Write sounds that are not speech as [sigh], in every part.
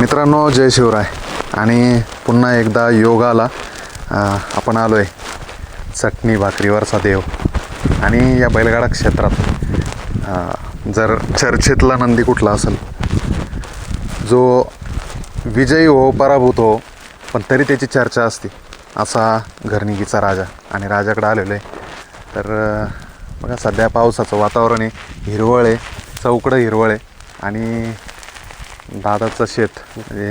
मित्रांनो जय शिवराय. आणि पुन्हा एकदा योगाला आपण आलो आहे चटणी भाकरीवरचा देव. आणि या बैलगाडा क्षेत्रात जर चर्चेतला नंदी कुठला असेल जो विजयी हो पराभूत हो पण तरी त्याची चर्चा असते असा घरनिकीचा राजा आणि राजाकडे आलेलो आहे. तर बघा सध्या पावसाचं वातावरण आहे हिरवळ आहे चौकडं हिरवळ आहे. आणि दादाचं शेत म्हणजे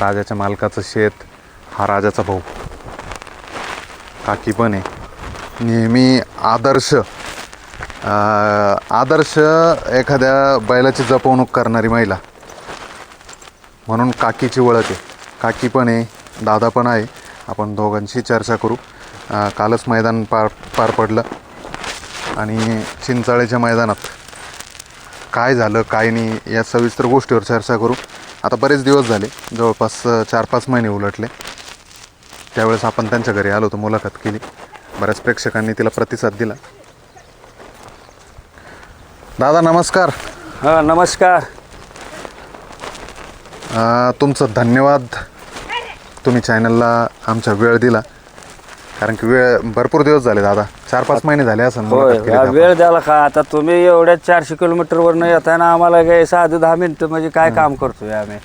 राजाच्या मालकाचं शेत हा राजाचा भाऊ. काकी पण आहे. नेहमी आदर्श आदर्श एखाद्या बैलाची जपवणूक करणारी महिला. म्हणून काकीची ओळख आहे. काकी पण आहे दादा पण आहे. आपण दोघांशी चर्चा करू. कालच मैदान पार पार पडलं. आणि चिंचाळेच्या मैदानात काय झालं काय नाही या सविस्तर गोष्टीवर चर्चा करू. आता बरेच दिवस झाले जवळपास चार पाच महिने उलटले. त्यावेळेस आपण त्यांच्या घरी आलो होतो मुलाखत केली. बऱ्याच प्रेक्षकांनी तिला प्रतिसाद दिला. दादा नमस्कार. हा नमस्कार. अ, तुमचं धन्यवाद. तुम्ही चॅनलला आमचा वेळ दिला. कारण की वेळ भरपूर दिवस झाले दादा. चार पाच महिने झाले असं होय हा. वेळ द्याला का आता तुम्ही एवढ्या चारशे किलोमीटरवरनं येताना आम्हाला काय साधं दहा मिनिटं म्हणजे काय काम करतोय आम्ही?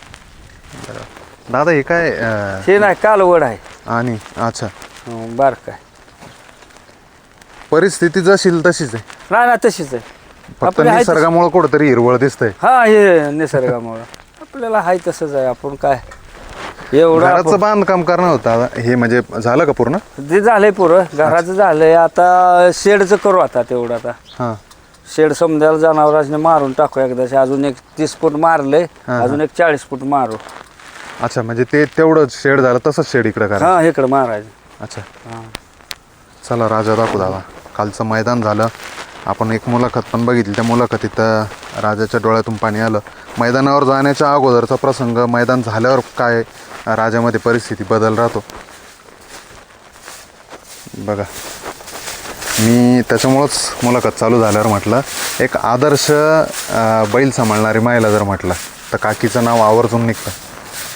दादा हे काय अ, हे नाही कालवड आहे. आणि अच्छा. हं, बर काय परिस्थिती जशील तशीच आहे. नाही ना तशीच आहे. फक्त आपली आहे तशी- निसर्गामुळे कुठंतरी हिरवळ दिसतंय. हा हे निसर्गामुळं. आपल्याला हाय तसंच आहे. आपण काय एवढं घराचं आपण- बांधकाम करणं होतं. हे म्हणजे झालं का पूर्ण? ते झालंय पुरं घराचं झालंय. आता शेडचं करू आता तेवढं आता. हां. शेड समजायला जनावरांनी मारून टाकू एकदाचे अजून एक तीस फूट मारले हा. अजून एक चाळीस फूट मारू. अच्छा म्हणजे ते तेवढं शेड झालं तसंच शेड इकडे करा. हा इकडं मारायचं. अच्छा. हा. चला राजा दाखवू दादा. कालचं मैदान झालं. आपण एक मुलाखत पण बघितली. त्या मुलाखतीत अं, राजाच्या डोळ्यातून पाणी आलं. मैदानावर जाण्याच्या अगोदरचा प्रसंग मैदान झाल्यावर काय राजामध्ये परिस्थिती बदल राहतो. बघा. मी त्याच्यामुळंच मुलाखत चालू झाल्यावर म्हटलं एक आदर्श बैल सांभाळणारी महिला जर म्हटलं तर काकीचं नाव आवर्जून निघतं.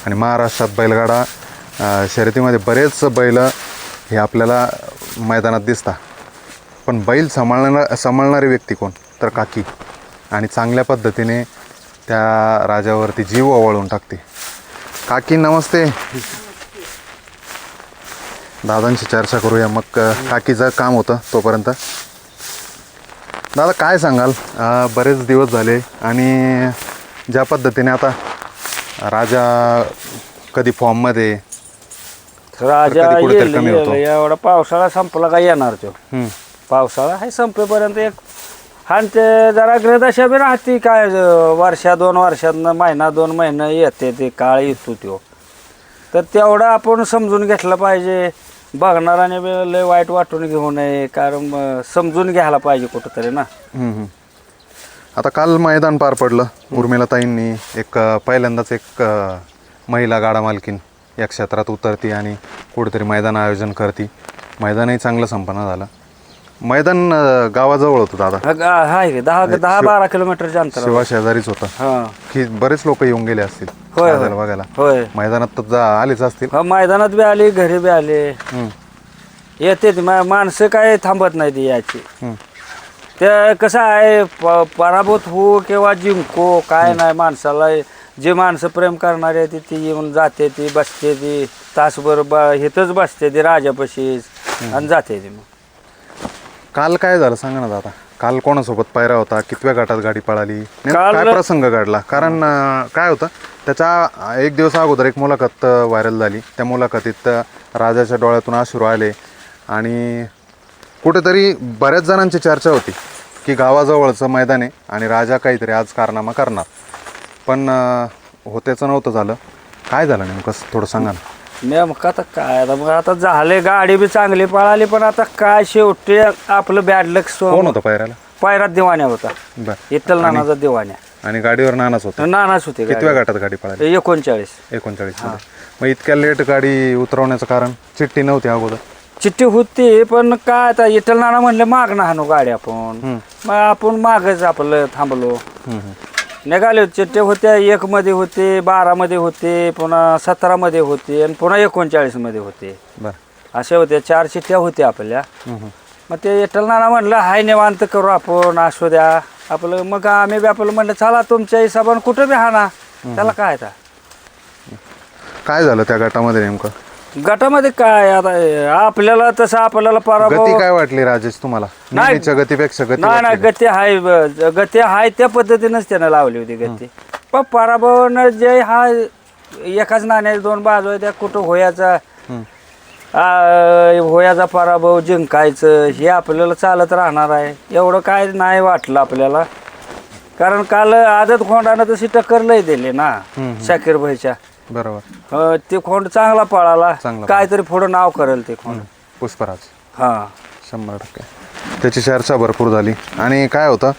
आणि महाराष्ट्रात बैलगाडा शर्यतीमध्ये बरेच बैल हे आपल्याला मैदानात दिसतात. पण बैल सांभाळणार सांभाळणारी व्यक्ती कोण? तर काकी. आणि चांगल्या पद्धतीने त्या राजावरती जीव ओवाळून टाकते. काकी नमस्ते. दादांशी चर्चा करूया. मग काकीचं काम होतं तोपर्यंत. दादा काय सांगाल? बरेच दिवस झाले आणि ज्या पद्धतीने आता राजा कधी फॉर्ममध्ये राजा येईल कमी येईल. होतो. एवढा पावसाळा संपला का येणार तो? पावसाळा आहे संपेपर्यंत एक आणि ते जरा ग्रदशा बी राहते काय वर्षा दोन वर्षातनं महिना दोन महिना येते ते काळ येतो तो. तर तेवढा आपण समजून घेतलं पाहिजे. बघणाराने बी लय वाईट वाटून घेऊ नये कारण समजून घ्यायला पाहिजे कुठंतरी ना. हम्म. आता काल मैदान पार पडलं उर्मिलाताईंनी एक अ, पहिल्यांदाच एक अ, महिला गाडा मालकीन या क्षेत्रात उतरती आणि कुठेतरी मैदान आयोजन करते. मैदानही चांगलं संपन्न झालं. मैदान अ, गावाजवळ होतं दादा. हा गा- हाय रे, दहा दहा बारा किलोमीटरच्या अंतर शिवा शेजारीच होतं. हा. की बरेच लोक येऊन गेले असतील होय, बघायला. होय. मैदानात तर जा आलेच असतील. हा मैदानात बी आली घरी बी आले. हम्म, येते ती. मा- माणसं काय थांबत नाही ती याची. हम्म. ते कसं आहे प- पराभूत हो किंवा जिंको काय नाही माणसाला जे माणसं प्रेम करणारे आहे ती ती येऊन जाते ती बसते ती तासभर ब इथंच बसते ती राजापाशीच आणि जाते ती मग. काल काय झालं सांगा ना दादा? काल कोणासोबत पायरा होता? कितव्या गटात गाडी पळाली? नेमकं काल- काय प्रसंग घडला? कारण अं, काय होतं? त्याच्या एक दिवस अगोदर एक मुलाखत व्हायरल झाली. त्या मुलाखतीत अं, राजाच्या डोळ्यातून अश्रू आले आणि कुठेतरी बऱ्याच जणांची चर्चा होती की गावाजवळचं मैदान आहे आणि राजा काहीतरी आज कारनामा करणार. पण अं, होत्याचं नव्हतं झालं. काय झालं नेमकं? थोडं सांगा ना. नेमकं आता काय? आता मग आता झाले गाडी बी चांगली पळाली पण आता काय शेवटी आपलं बॅड लक कोण होतं पायऱ्याला? पायरात दिवाण्या होता. बरं. इथल नानाचा दिवाण्या. आणि गाडीवर नानाच होतं? नानाच होते कितव्या गटात गाडी पळाली. एकोणचाळीस. एकोणचाळीस मग इतक्या लेट गाडी उतरवण्याचं कारण? चिठ्ठी नव्हती अगोदर? चिठ्ठी होती पण काय आता इटल नाना म्हणले माग ना हाणू गाडी आपण. मग आपण मागच आपलं थांबलो. हम्म, हम्म. निघाले होते चिठ्ठे होत्या एकमध्ये होते बारामध्ये होते पुन्हा सतरामध्ये होते आणि पुन्हा एकोणचाळीसमध्ये होते. बरं. अशा होत्या चार चिठ्ठ्या होत्या आपल्या. हम्म. मग ते विठ्ठल नाना म्हणलं हाय निवांत करू आपण असू द्या. आपलं मग आम्ही बी आपलं म्हणलं चला तुमच्या हिशोबानं कुठं बी हाना त्याला काय आता? काय झालं त्या गटामध्ये नेमकं? गटामध्ये काय आता आपल्याला तसं आपल्याला पराभव गती काय वाटली राजेश तुम्हाला? नाही. नेहमीच्या गतीपेक्षा गती नाही नाही वाटली. का? गती हाय ब- गती हाय त्या पद्धतीनंच त्यानं लावली होती गती. पण पराभव न जय हा एकाच नाण्याच्या दोन बाजू आहे त्या कुठं होयाचा हम्म. आ, होयाचा पराभव जिंकायचं हे आपल्याला चालत राहणार आहे. एवढं काय नाही वाटलं आपल्याला. कारण काल आदत खोंडानं तशी टक्कर लय दिली ना शाकीर भाईच्या. बरोबर. अ, ते खोंड चांगला पळाला. चांगला काहीतरी पुढं नाव करेल ते खोंड. पुष्पराज. हा. शंभर टक्के. त्याची चर्चा भरपूर झाली. आणि काय होतं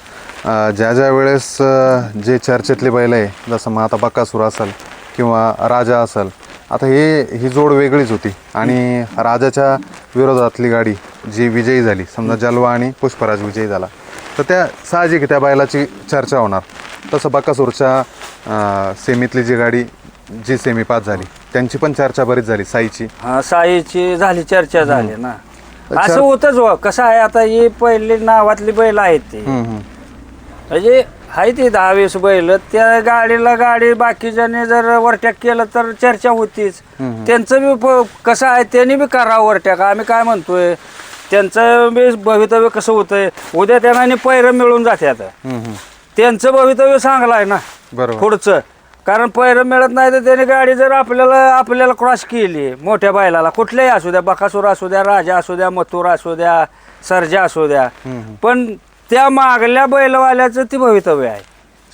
अं, ज्या ज्या वेळेस अं, जे चर्चेतले बैल आहे जसं मग आता बक्कासूर असेल किंवा राजा असेल आता हे ही जोड वेगळीच होती. आणि राजाच्या विरोधातली गाडी जी विजयी झाली समजा जलवा आणि पुष्पराज विजयी झाला तर त्या साहजिक आहे, त्या बैलाची चर्चा होणार. तसं बक्कासूरच्या अं, सेमीतली जी गाडी जी सेमी पास झाली त्यांची पण चर्चा बरीच झाली साईची. हा साईची झाली चर्चा झाली ना. असं होतच हो कसं आहे आता ही पहिली नावातली बैल आहेत ती. हम्म, हम्म. म्हणजे आहे ती दहा वीस बैल त्या गाडीला गाडी बाकीच्याने जर वरटॅक केलं तर चर्चा होतीच. त्यांचं बी प- कसं आहे त्यांनी बी करा वरटॅक आम्ही काय म्हणतोय त्यांचं बी भवितव्य कसं होतंय उद्या त्यांना पैरं मिळून जाते आता हम्म, हम्म. त्यांचं भवितव्य चांगलं आहे ना बरोबर. पुढचं. कारण पैरं मिळत नाही तर त्याने गाडी जर आपल्याला आपल्याला क्रॉस केली मोठ्या बैलाला कुठल्याही असू द्या बकासूर असू द्या राजा असू द्या मथुर असू द्या सर्जा असू द्या. पण त्या मागल्या बैलवाल्याचं ती भवितव्य आहे.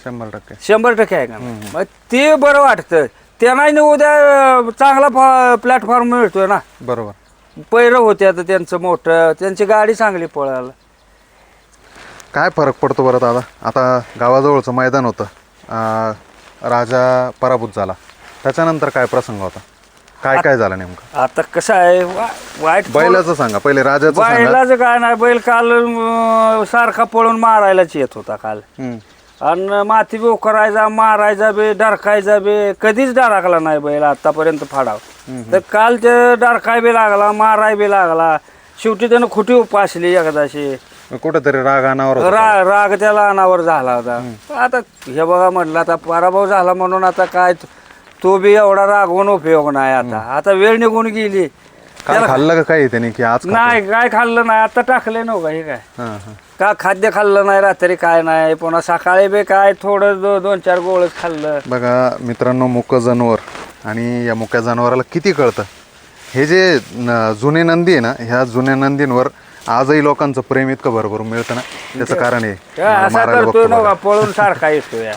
शंभर टक्के. शंभर टक्के आहे का? मग ते बरं वाटतं. त्यांना उद्या चांगला प्लॅटफॉर्म मिळतोय ना. बरोबर. पैरं होते आता त्यांचं मोठं. त्यांची गाडी चांगली पळायला काय फरक पडतो बरं दादा? आता गावाजवळचं मैदान होतं. राजा पराभूत झाला. त्याच्यानंतर काय प्रसंग होता? काय काय झालं नेमकं? आता कसं आहे? वा- वाईट बैलाचं सांगा. पहिले राजाचं सांगा. बैलाचं काय नाही. बैल काल अं, सारखा पळून मारायलाच येत होता काल. हम्म. आणि माती बी मारायचा बी डरकायचा बी. कधीच डराकला नाही बैल आतापर्यंत फाडाव. तर काल ते डरकाय बी लागला माराय बी लागला. शेवटी त्यानं खुटी उपासली एकदाशी. कुठेतरी राग अनावर होता. रा राग त्याला अनावर झाला होता. आता हे बघा म्हटलं आता पराभव झाला म्हणून आता काय तो बी एवढा रागवून उपयोग नाही आता. आता वेळ निघून गेली. काल खाल्लं का काही त्याने की आज? नाही काय खाल्लं नाही. आता टाकले नव्हतं हे काय. हां, हां. का खाद्य खाल्लं नाही रात्री काय नाही. पुन्हा सकाळी बी काय थोडं दो, दोन चार गोळच खाल्लं. बघा मित्रांनो मुक जनावर आणि या मुक्या जनावराला किती कळतं? हे जे न- जुने नंदी आहे ना ह्या जुन्या नंदींवर आजही लोकांचं प्रेम इतकं भरभरून मिळतं ना त्याचं कारण आहे काय मला असा मारायला करतोय बघतो नव्हता बघा. पळून सारखा येतो या.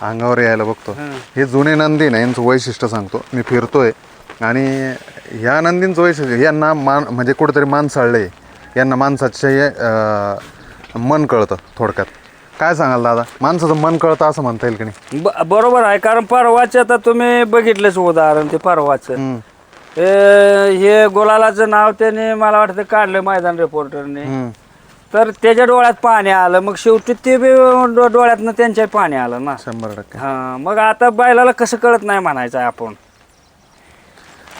अंगावर यायला बघतो. हे. जुने नंदी ना यांचं वैशिष्ट्य सांगतो. मी फिरतोय आणि ह्या नंदींचं वैशिष्ट्य यांना मान म्हणजे कुठेतरी मान चाललंय यांना माणसाचे अं, मन कळतं थोडक्यात. काय सांगाल दादा? माणसाचं मन कळतं असं म्हणता येईल की नाही? ब- बरोबर आहे कारण परवाचं आता तुम्ही बघितलंच उदाहरण ते परवाचं. हम्म. हे हे गुलालाचं नाव त्याने मला वाटतं काढलं मैदान रिपोर्टरने हम्म. तर त्याच्या डोळ्यात पाणी आलं मग शेवटी ते बी डो- डोळ्यातनं त्यांच्या पाणी आलं ना. शंभर टक्के. हा मग आता बैलाला कसं कळत नाही म्हणायचं आहे आपण.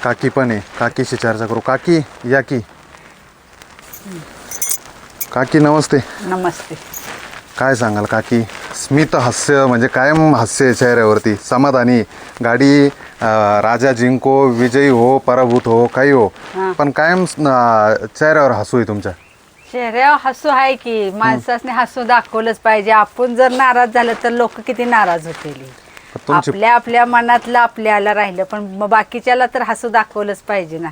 काकी पण आहे. काकीशी चर्चा करू. काकी या की. काकी नमस्ते. नमस्ते. काय सांगाल काकी? स्मित हास्य म्हणजे कायम हास्य चेहऱ्यावरती. समाधानी गाडी अं, राजा जिंको विजयी हो पराभूत हो काही हो. पण कायम अं, चेहऱ्यावर हसू आहे तुमच्या. चेहऱ्यावर हसू आहे की माणसाने हसू दाखवलंच पाहिजे. आपण जर नाराज झालं तर लोक किती नाराज होतील. तुमची आपल्या आपल्या मनातलं आपल्याला राहिलं पण मग बाकीच्याला तर हसू दाखवलंच पाहिजे ना.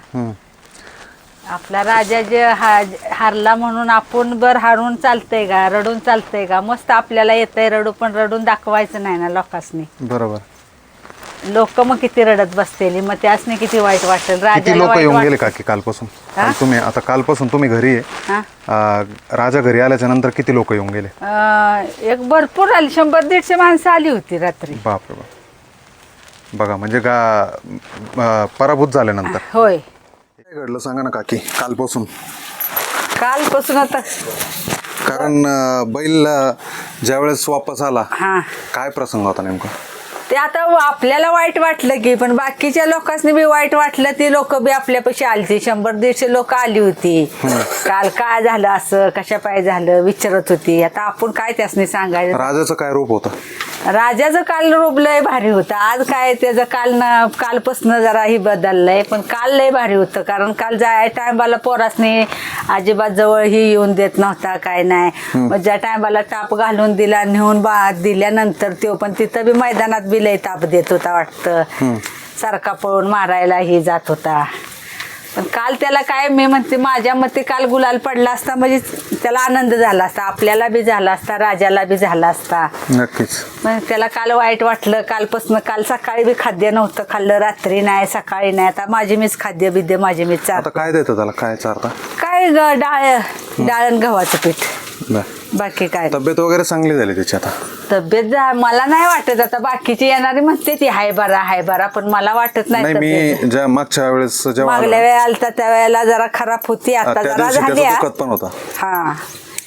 आपला राजा जे हा हारला म्हणून आपण बर हारून चालतंय का? रडून चालतंय का? मस्त आपल्याला येतंय रडू पण रडून दाखवायचं नाही ना लोकांनी बरोबर. लोक मग किती रडत बसतेली? मग त्यासनी किती वाईट वाटेल? किती राजाला लोक वाईट येऊन गेले वाट काकी कालपासून? हा? काल तुम्ही आता कालपासून तुम्ही घरी आहे. हा? अं, राजा घरी आल्याच्यानंतर किती लोक येऊन गेले? अं, एक भरपूर आली. शंभर दीडशे माणसं आली होती रात्री. बापरे बाप. बघा म्हणजे गा अं, पराभूत झाल्यानंतर. होय. घडलं सांगा ना काकी कालपासून. कालपासून आता. कारण अं, बैल अं, ज्यावेळेस वापस आला हा. काय प्रसंग होता नेमका? ते आता आपल्याला वाईट वाटलं की पण बाकीच्या लोकांनी बी वाईट वाटलं ती लोक बी आपल्यापाशी आलती. शंभर दीडशे लोक आली होती. काल काय झालं असं कशा पाय झालं विचारत होती. आता आपण काय त्यासनी सांगायचं? राजाचं काय रूप होतं? राजाचं काल रूप लय भारी होतं. आज काय त्याचं काल न कालपासनं जरा ही बदललंय पण काल लय भारी होतं. कारण काल जाय टायमाला पोरासने अजिबात जवळ ही येऊन देत नव्हता काय नाही. मग ज्या टायमाला टाप घालून दिला नेऊन बा दिल्यानंतर तो पण तिथं बी मैदानात बी लय ताप देत होता वाटतं. सारखा पळून मारायला ही जात होता. पण काल त्याला काय मी म्हणते माझ्या मते काल गुलाल पडला असता म्हणजे त्याला आनंद झाला असता आपल्याला बी झाला असता राजाला बी झाला असता. नक्कीच. मग त्याला काल वाईट वाटलं कालपासून काल सकाळी बी खाद्य नव्हतं खाल्लं रात्री नाही सकाळी नाही आता माझी मीच खाद्य बिद्य माझी मीच चार. आता काय देतं त्याला? काय चारता काय ग डाळ डाळण गव्हाचं पीठ. बर. बाकी काय? तब्येत वगैरे चांगली झाली त्याची आता? तब्येत जा मला नाही वाटत आता बाकीची येणारी म्हणते ती हाय बरा हाय बरा पण मला वाटत नाही नाही तब्येत. मी ज्या मागच्या वेळेस जेव्हा मागल्या आलो, वेळेला आलता त्या वेळेला जरा खराब होती आता त्या जरा दिवशी झाली त्याचा हा. दुखत पण होता. हा.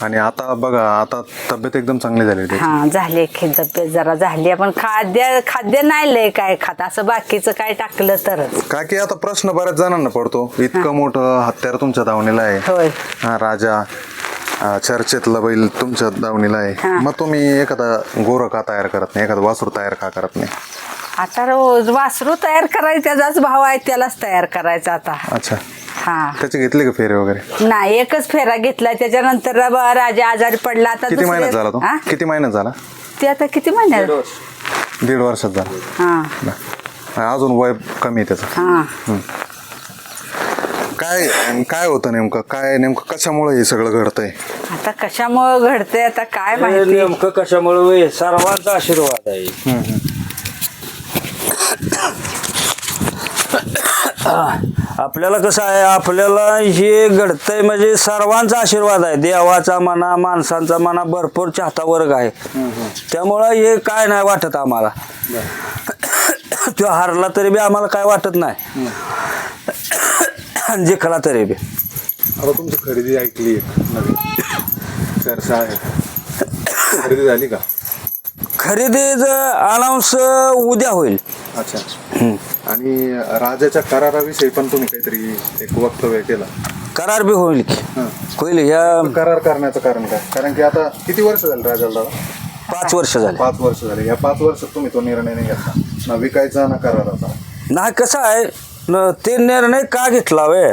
आणि आता बघा आता तब्येत एकदम चांगली झाली त्याची. हा झाले की तब्येत जरा झाली पण खाद्य खाद्य नाही लय काय खात असं बाकीचं काय टाकलं तरच. का की आता प्रश्न बऱ्याच जणांना पडतो इतकं मोठं हत्यार तुमच्या दावणीला आहे. होय. हा राजा अं, चर्चेतला बैल तुमच्या दावणीला आहे. हा. मग तुम्ही एखादा गोरं का तयार करत नाही? एखादा वासरू तयार का करत नाही? आता रोज वासरू तयार करायचा त्याचाच भाव आहे त्यालाच तयार करायचा आता. अच्छा. हा. त्याचे घेतले का फेरे वगैरे? नाही एकच फेरा घेतला. त्याच्यानंतर ब- राजा आजारी पडला आता किती दुसरे- महिन्यात झाला तो? हा? किती महिन्यात झाला? ते आता किती महिन्यात? दीड वर्षात झाला. हा. बरं. अजून वय कमी आहे त्याचं. हा. काय काय होतं नेमकं? काय नेमकं कशामुळे हे सगळं घडतंय? आता कशामुळं घडतंय आता काय हे माहिती? नेमकं कशामुळे होय? सर्वांचा आशीर्वाद आहे. आपल्याला कसं आहे आपल्याला हे घडतंय म्हणजे सर्वांचा आशीर्वाद आहे. देवाचा म्हणा माणसांचा म्हणा भरपूर चाहता वर्ग आहे त्यामुळं हे काय नाही वाटत आम्हाला. तो हारला तरी बी आम्हाला काय वाटत नाही. आणि जिंकला तरी बी. आता तुमची खरेदी ऐकली नवीन. चर्चा आहे खरेदी झाली का? खरेदीचं अनाऊन्स उद्या होईल. अच्छा. आणि राजाच्या कराराविषयी पण तुम्ही काहीतरी एक वक्तव्य केलं. करार बी होईल की. हं. होईल ह्या करार करण्याचं कारण काय? कारण की आता किती वर्ष झाले राजाला पाच वर्ष झाले. पाच वर्ष झाले. या पाच वर्षात तुम्ही तो निर्णय नाही घेतला. ना विकायचा ना कराराचा. नाही कसं आहे? न ते निर्णय का घेतला वे?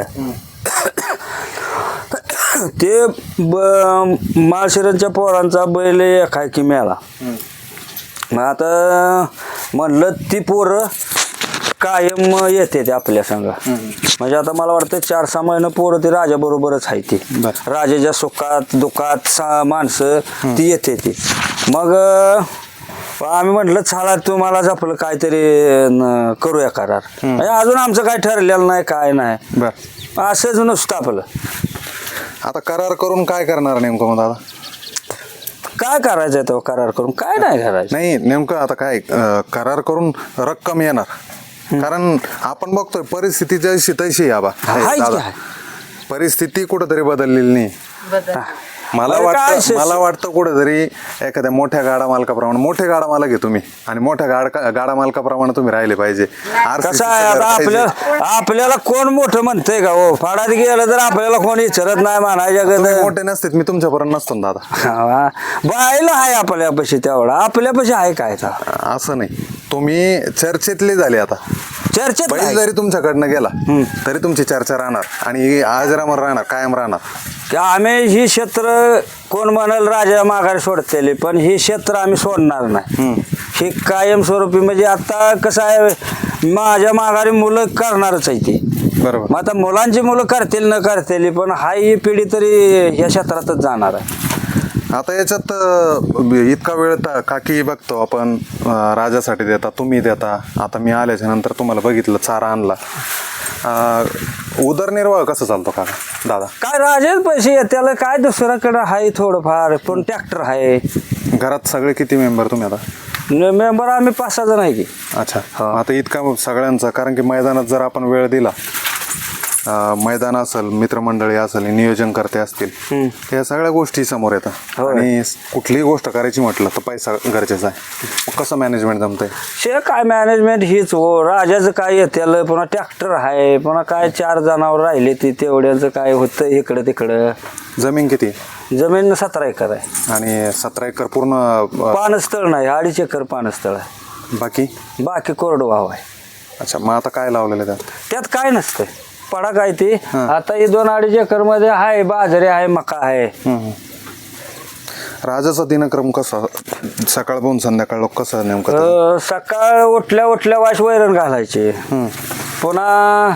ते ब माळशिरांच्या पोरांचा बैल एकाय की मिळाला मग आता म्हणलं ती पोरं कायम येते ते आपल्या संग. म्हणजे आता मला वाटतं चार सहा महिने पोरं ती राजाबरोबरच आहे ती. राजाच्या सुखात दुखात सा माणसं ती येते ती. मग अं, आम्ही म्हटलं चला तुम्हाला आपलं काहीतरी न, करूया करार. म्हणजे अजून आमचं काय ठरलेलं नाही काय नाही. बर. असंच नुसतं आपलं. आता करार करून काय करणार नेमकं मग दादा? काय करायचं तो करार करून? काय नाही करायचं. नाही नेमकं आता काय अं, करार करून रक्कम येणार. कारण आपण बघतोय परिस्थिती जशी तशी आहे आबा की दादा. परिस्थिती कुठंतरी बदललेली नाही. बदल मला काय वाटतं मला वाटतं कुठेतरी एखाद्या मोठ्या गाडा मालकाप्रमाणे मोठे गाडा मालक आहे तुम्ही. आणि मोठ्या गाडा गाडा मालकाप्रमाणे तुम्ही राहिले पाहिजे. RCC कसं आहे चं घर आता पाहिजे. आपल्या आपल्याला कोण मोठं म्हणतंय का हो? फाडात गेलं तर आपल्याला कोण विचारत नाही म्हणायच्या तुम्ही. मोठे नसते मी तुमच्यापर्यंत नसतो ना दादा. बायला आहे आपल्यापाशी तेवढा. आपल्यापाशी आहे काय? असं नाही. तुम्ही चर्चेतले झाले आता. चर्चेत बैल. जरी तुमच्याकडनं गेला तरी तुमची चर्चा राहणार आणि आज रामर राहणार कायम राहणार. की आम्ही ही क्षेत्र कोण म्हणाल राजा माघारी सोडतेले पण ही क्षेत्र आम्ही सोडणार नाही. ही कायमस्वरूपी म्हणजे आता कसं आहे माझ्या माघारी मुलं करणारच आहे ती. बरोबर. मग आता मुलांची मुलं करतील न करतील पण हा ही पिढी तरी ह्या क्षेत्रातच जाणार आहे. आता याच्यात अं, इतका वेळ तर काकी बघतो आपण अं, राजासाठी देता तुम्ही देता. आता मी आल्याच्यानंतर तुम्हाला बघितलं चारा आणला. अं, उदरनिर्वाह कसं चालतो काका? दादा? काय राजेच पैसे येत त्याला काय दुसऱ्याकडं आहे थोडंफार पण ट्रॅक्टर आहे. घरात सगळे किती मेंबर तुम्ही आता? मेंबर आम्ही पाच सहा जण आहे की. अच्छा. आता इतका सगळ्यांचा कारण की मैदानात जर आपण वेळ दिला अं, मैदान असेल मित्रमंडळी असेल नियोजन करते असतील. या सगळ्या गोष्टी समोर येतात. आणि कुठलीही गोष्ट करायची म्हटलं तर पैसा गरजेचा आहे. मग कसं मॅनेजमेंट जमतंय? शे काय मॅनेजमेंट हीच हो. राजाचं काय येतेल पुन्हा ट्रॅक्टर आहे पुन्हा काय चार जनावर राहिले ती तेवढ्यांचं काय होतं इकडं तिकडं? जमीन किती? जमीन सतरा एकर आहे. आणि सतरा एकर पूर्ण अं, पानस्थळ नाही अडीच एकर पानस्थळ आहे. बाकी? बाकी कोरडवाहू आहे. अच्छा मग आता काय लावलेलं आहे त्यात? त्यात काय नसतंय. पडा काय ते. आता हे दोन अडीच एकरमध्ये आहे बाजरी आहे मका आहे. राजाचा दिनक्रम कसा? सकाळ पाहून संध्याकाळ लोक कसं नेमकं ते? अं, सकाळ उठल्या उठल्या वाश वैरण घालायचे. पुन्हा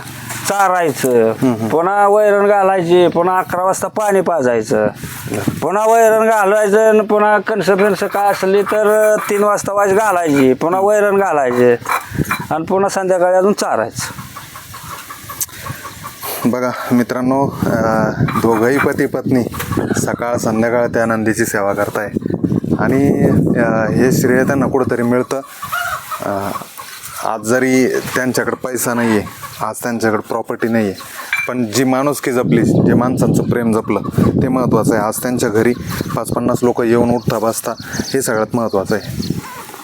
चारायचं. पुन्हा वैरण घालायची पुन्हा अकरा वाजता पाणी पाजायचं. पुन्हा वैरण घालायचं आणि पुन्हा कणस फिणस काय असली तर तीन वाजता वाश घालायची. पुन्हा वैरण घालायचे. आणि पुन्हा संध्याकाळी अजून चारायचं. बघा मित्रांनो दोघंही पती पत्नी सकाळ संध्याकाळ त्या नंदीची सेवा करताय. आणि हे श्रेय त्यांना कुठंतरी मिळतं. आज जरी त्यांच्याकडे पैसा नाही आहे आज त्यांच्याकडे प्रॉपर्टी नाही आहे पण जी माणुसकी जपली जे माणसांचं प्रेम जपलं ते महत्त्वाचं आहे. आज त्यांच्या घरी पाच पन्नास लोक येऊन उठता बसता हे सगळ्यात महत्त्वाचं आहे.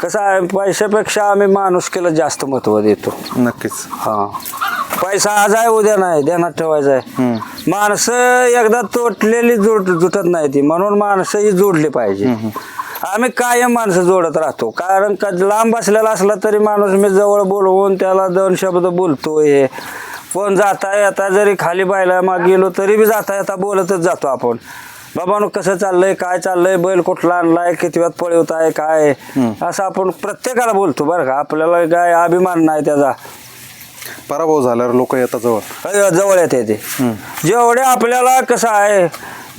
कसं आहे पैशापेक्षा आम्ही माणुसकीला जास्त महत्त्व देतो. नक्कीच. हा. पैसा आज आहे उद्या नाही. ध्यानात ठेवायचं आहे. माणसं एकदा तोटलेली जोड जुटत नाही ती. म्हणून माणसं ही जोडली पाहिजे. आम्ही कायम माणसं जोडत राहतो. कारण का लांब बसलेला असला तरी माणूस मी जवळ बोलवून त्याला दोन शब्द बोलतोय. कोण जाता येता जरी खाली बायला माग गेलो तरी बी जाता येता बोलतच जातो आपण. बाबांनो कसं चाललंय काय चाललंय बैल कुठला आणलाय किती वेळात पळवताय काय? असं आपण प्रत्येकाला बोलतो बरं का. आपल्याला काय अभिमान नाही त्याचा. पराभव झाल्यावर लोक येतात जवळ. अय, जवळ येते ते. जेवढे आपल्याला कसं आहे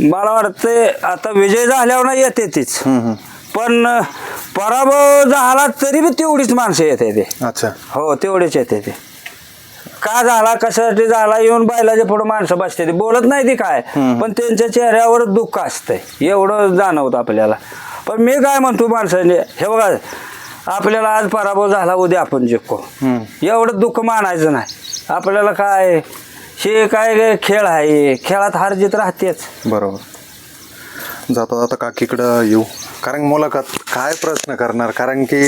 मला वाटते आता विजय झाल्यावर नाही येते तीच. पण पराभव झाला तरी बी तेवढीच माणसं येते ते. अच्छा. हो तेवढीच येते ते. का झाला कशासाठी झाला येऊन बैलाच्या पुढे माणसं बसते ती. बोलत नाही ती काय. पण त्यांच्या चेहऱ्यावर दुःख असतंय. एवढं जाणवतं आपल्याला. पण मी काय म्हणतो माणसाने हे बघा आपल्याला आज पराभव झाला उद्या आपण जिंको. एवढं दुःख मानायचं नाही. आपल्याला काय हे काय खेळ आहे. खेळात हार जीत राहतेच. बरोबर. जाता जाता काकीकडं येऊ. कारण मुलाखत काय प्रश्न करणार? कारण की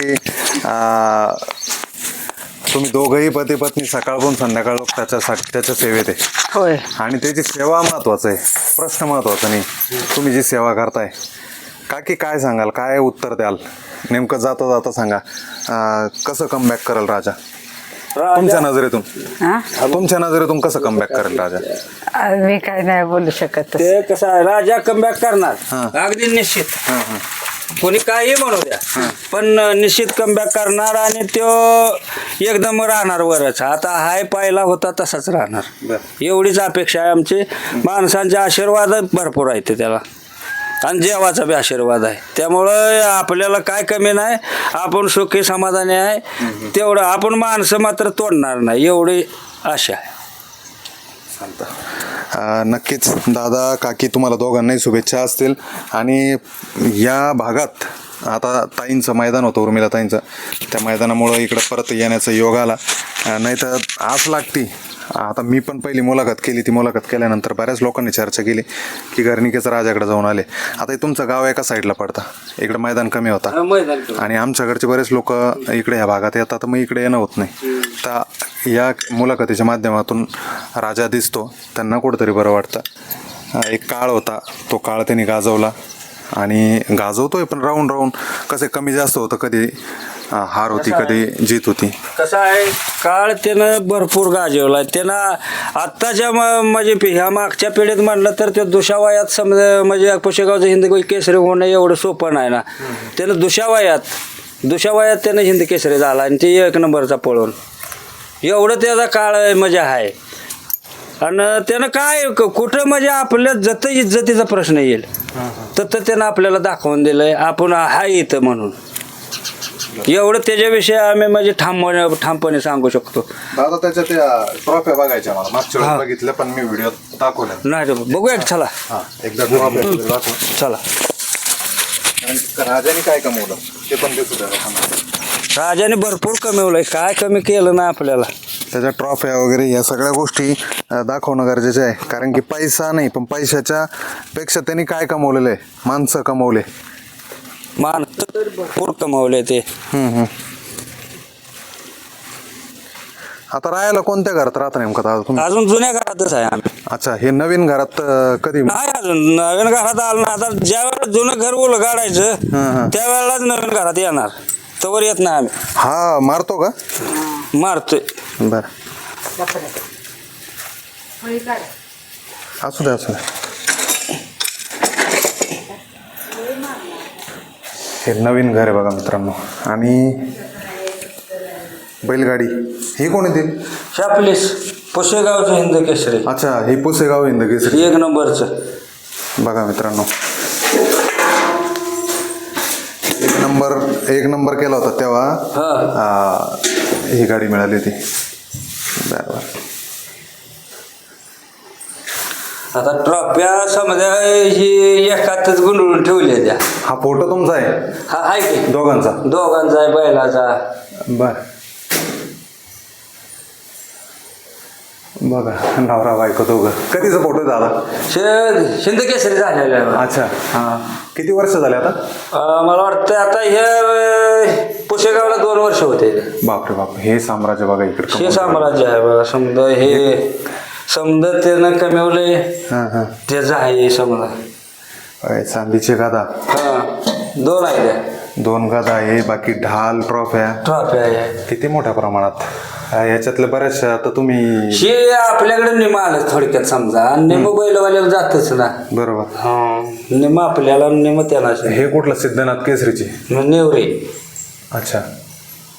तुम्ही दोघंही पती पत्नी सकाळपासून संध्याकाळ त्याच्या त्याच्या सेवेत आहे. होय. आणि त्याची सेवा महत्वाचं आहे. प्रश्न महत्त्वाचा नाही. तुम्ही जी सेवा करताय. काकी काय सांगाल? काय उत्तर द्याल? नेमकं जाता जाता सांगा. आ, कसं कमबॅक करेल राजा? तुमच्या नजरेतून. हा? तुमच्या नजरेतून कसं कमबॅक करेल राजा? मी काय नाही बोलू शकत. ते कसं आहे राजा कमबॅक करणार. अगदी निश्चित. कोणी काही म्हणू द्या. पण निश्चित कमबॅक करणार आणि तो एकदम राहणार वरच. आता हाय पाहिला होता तसाच राहणार. एवढीच अपेक्षा आहे आमची. माणसांचे आशीर्वाद भरपूर आहेत त्याला. आणि देवाचा बी आशीर्वाद आहे. त्यामुळं आपल्याला काय कमी नाही आपण सुखी समाधानी आहे तेवढं आपण माणसं मात्र तोडणार नाही एवढी आशा आहे. अ, नक्कीच. दादा काकी तुम्हाला दोघांनाही शुभेच्छा असतील. आणि या भागात आता ताईंचं मैदान होतं उर्मिला ताईंचं. त्या मैदानामुळं इकडं परत येण्याचा योग आला. नाही तर आस लागती. आता मी पण पहिली मुलाखत केली ती मुलाखत केल्यानंतर बऱ्याच लोकांनी चर्चा केली की घरनिकेचं राजाकडे जाऊन आले. आता हे तुमचं गाव एका साईडला पडतं. इकडं मैदान कमी होता. आणि आमच्याकडचे बरेच लोक इकडे ह्या भागात येतात तर मग इकडे येणं होत नाही. तर या मुलाखतीच्या माध्यमातून राजा दिसतो. त्यांना कुठंतरी बरं वाटतं. एक काळ होता तो काळ त्यांनी गाजवला. आणि गाजवतोय पण राहून राहून कसे कमी जास्त होतं कधी हार होती कधी जीत होती. कसं आहे काळ त्यानं भरपूर गाजवला त्यानं आत्ताच्या म- म्हणजे ह्या मागच्या पिढीत म्हणलं तर त्या दुशावयात समजा म्हणजे पुशेगावचं हिंदी केसरी होणं एवढं सोपं नाही ना. त्यानं दुशावयात दुशावयात त्यानं हिंदी केसरी झाला आणि ते एक नंबरचा पळून. एवढं त्याचा काळ म्हणजे आहे. आणि त्यानं काय कुठं म्हणजे आपल्या जत इज्जतीचा प्रश्न येईल. तर तर त्यानं आपल्याला दाखवून दिलंय आपण आहे इथं म्हणून. एवढं त्याच्याविषयी आम्ही म्हणजे ठाम ठामपणे सांगू शकतो. दादा त्याच्या त्या ट्रॉफ्या बघायच्या मला. मागच्या वेळेस बघितल्या पण मी व्हिडिओ दाखवल्या नाही बघूया चला. हा एकदा ट्रॉफ्या दाखव. चला राजाने काय कमवलं ते पण ते सुद्धा राजाने भरपूर कमवलंय. काय कमी केलं ना आपल्याला? त्याच्या ट्रॉफ्या वगैरे या सगळ्या गोष्टी अं, दाखवणं गरजेचं आहे. कारण की पैसा नाही पण पैशाच्या पेक्षा त्यांनी काय कमवलेलं आहे? माणसं कमवले. माणसं तर भरपूर कमवले ते. हम्म, हम्म. आता राहायला कोणत्या घरात राहता नेमकं आता तुम्ही? अजून जुन्या घरातच आहे आम्ही. अच्छा हे नवीन घरात अं, कधी? नाही अजून नवीन घरात आलं ना आता ज्या वेळेला जुनं घर उल हां, हां. गाडायचं त्यावेळेलाच नवीन घरात येणार. तवर येत नाही आम्ही. हा मारतो का? मारतोय. बर. असू दे असू दे. हे नवीन घर आहे बघा मित्रांनो. आणि बैलगाडी. ही कोण येतील शापलीस पुशेगावचं हिंद केसरी अच्छा हे पुसेगाव हिंद केसरी एक नंबरचं. बघा मित्रांनो. नंबर एक नंबर केला होता तेव्हा. हा. ही गाडी मिळाली होती. बरोबर आता ट्रॉफ्या समजा ही एकातच गुंडळून ठेवल्या त्या. हा फोटो तुमचा आहे? हा आहे की? दोघांचा. दोघांचा आहे बैलाचा. बर. बघा नवरा बायको दोघं. कधीचा फोटो आहे दादा? शे- हिंद केसरी झालेला आहे अच्छा. हा. किती वर्ष झाले आता? अं, मला वाटतं आता हे पुशेगावला दोन वर्ष होते. बापरे बाप हे साम्राज्य बघा इकडे हे साम्राज्य आहे बघा समजा हे समजा त्यानं कमवले हां हां. त्याचं आहे समजा चांदीचे गादा. हा. दोन आहे त्या दोन गादा आहे बाकी ढाल ट्रॉफ्या ट्रॉफी आहे किती मोठ्या प्रमाणात? अ, याच्यातले बऱ्याचशा आता तुम्ही हे आपल्याकडे निम आलं थोडक्यात समजा. आणि निम बैलवाल्याला जातच ना. बरोबर. हा. निम आपल्याला निम त्यांना हे कुठलं? सिद्धनाथ केसरीची? नेवरे. अच्छा.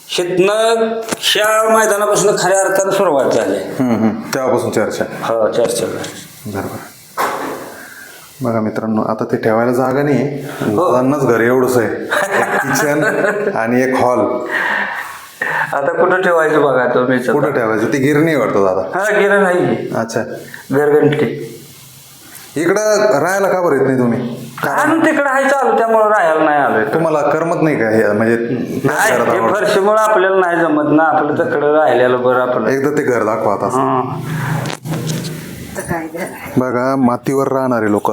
हितनं ह्या मैदानापासून खऱ्या अर्थानं सुरुवात झाली. हम्म, हम्म. तेव्हापासून चर्चा. हो चर्चा. बरोबर. बघा मित्रांनो आता ते ठेवायला जागा नाही दादांनाच घर एवढंच आहे. [laughs] किचन आणि एक हॉल आता कुठं ठेवायचं बघा तुम्ही कुठं ठेवायचं? ती गिरणी वाटतं दादा. हा गिरण आहे अच्छा. घरघंटी इकडं राहायला का बरं येत नाही तुम्ही? आणि तिकडं आहे चालू त्यामुळे राहायला नाही आलोय. तुम्हाला करमत नाही का हे? म्हणजे नाही घरात ते आवडतं? फरशीमुळे आपल्याला नाही जमत ना. आपलं तिकडं राहिलेलं बरं आपलं. एकदा ते घर दाखवा आता. हा. बघा मातीवर राहणारे लोक.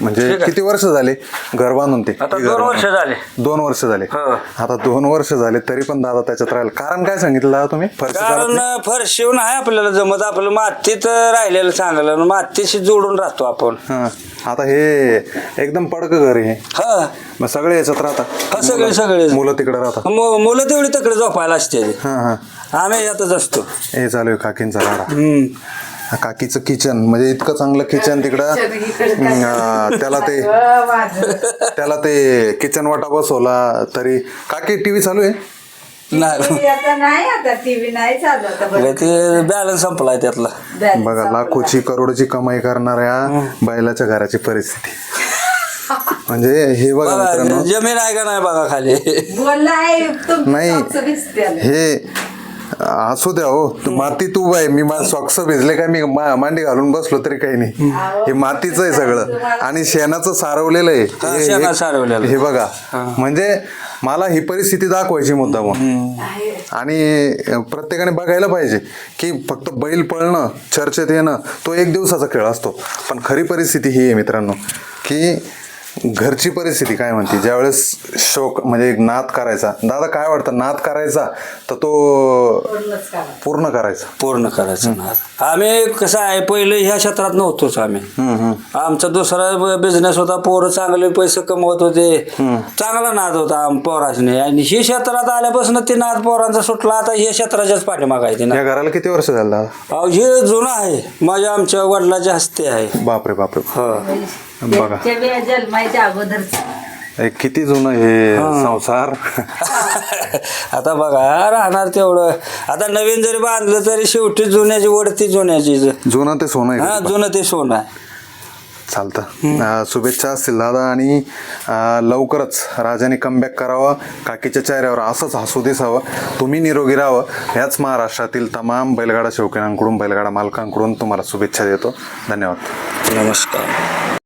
म्हणजे ठीक आहे. किती वर्ष झाले घर बांधून ते? आता हे घर दोन वर्ष बांधून? झाले. दोन वर्ष झाले. हो. आता दोन वर्ष झाले तरी पण दादा त्याच्यात राहील. कारण काय सांगितलं दादा तुम्ही? फरशी चालत कारण नाही? फरशीव नाही आपल्याला जमत. आपलं मातीत राहिलेलं चांगलं आणि मातीशी जोडून राहतो आपण. हा. आता हे एकदम पडक घर आहे हे. हा. मग सगळे याच्यात राहतात. सगळे सगळे. मुलं तिकडे राहतात. मु- मुलं तेवढी तिकडे झोपायला असते. हा हा. आम्ही यातच असतो. हे चालू आहे काकींचा राडा हम्म. काकीचं किचन म्हणजे इतकं चांगलं किचन तिकडं. अं, त्याला ते त्याला ते किचन वाटा बसवला तरी. काकी टीव्ही चालू आहे? नाही. आता नाही आता टीव्ही नाही चालू आता ते बॅलन्स संपलाय त्यातला. बॅलन्स बघा लाखोची करोडची कमाई करणाऱ्या बैलाच्या घराची परिस्थिती. म्हणजे हे बघा बघा मित्रांनो. जमीन आहे का नाही बघा खाली? बोलला आहे तुम- नाही. तुमचं दिसते आलं. हे असू द्या हो. तू माती तू बाय मी मा सॉक्स भिजले काय? मी मा- मांडी घालून बसलो तरी काही नाही. हे मातीचं आहे सगळं. आणि शेणाचं सारवलेलं आहे. हा, हे- शेणाचं हे- सारवलेलं. हे बघा. म्हणजे मला ही परिस्थिती दाखवायची मुद्दा मग आणि प्रत्येकाने बघायला पाहिजे की फक्त बैल पळणं चर्चेत येणं तो एक दिवसाचा खेळ असतो. पण खरी परिस्थिती ही आहे मित्रांनो की घरची परिस्थिती काय म्हणते? ज्यावेळेस शोक म्हणजे एक नाद करायचा. दादा काय वाटतं? नाद करायचा तर तो. पूर्ण करायचा. पूर्ण करायचं ना आम्ही कसं आहे पहिले ह्या क्षेत्रात नव्हतोच आम्ही. हम्म, हम्म. आमचा दुसरा बिझनेस होता पोरं चांगले पैसे कमवत होते. चांगला नाद होता आम पोरासने. आणि ही क्षेत्रात आल्यापासून ते नाद पोरांचा सुटला. आता हे क्षेत्राच्याच पाठीमागायचे ना. या घराला किती वर्ष झालं दादा? अहो, हे जुनं आहे. माझ्या आमच्या वडिलाच्या हस्ते आहे. बापरे बापरे. हो. बघा. अगोदरच. हे किती जुनं हे संसार. [laughs] आता बघा राहणार तेवढं. आता नवीन जरी बांधलं तरी शेवटी जुन्याची वडती जुन्याची जुनं ते सोनं हा आहे जुनं ते सोनं आहे. चालतं. शुभेच्छा असतील दादा आणि लवकरच राजाने कमबॅक करावं काकीच्या चेहऱ्यावर असंच हसू दिसावं तुम्ही निरोगी राहावं. ह्याच महाराष्ट्रातील तमाम बैलगाडा शौकीनांकडून बैलगाडा मालकांकडून तुम्हाला शुभेच्छा देतो. धन्यवाद. नमस्कार.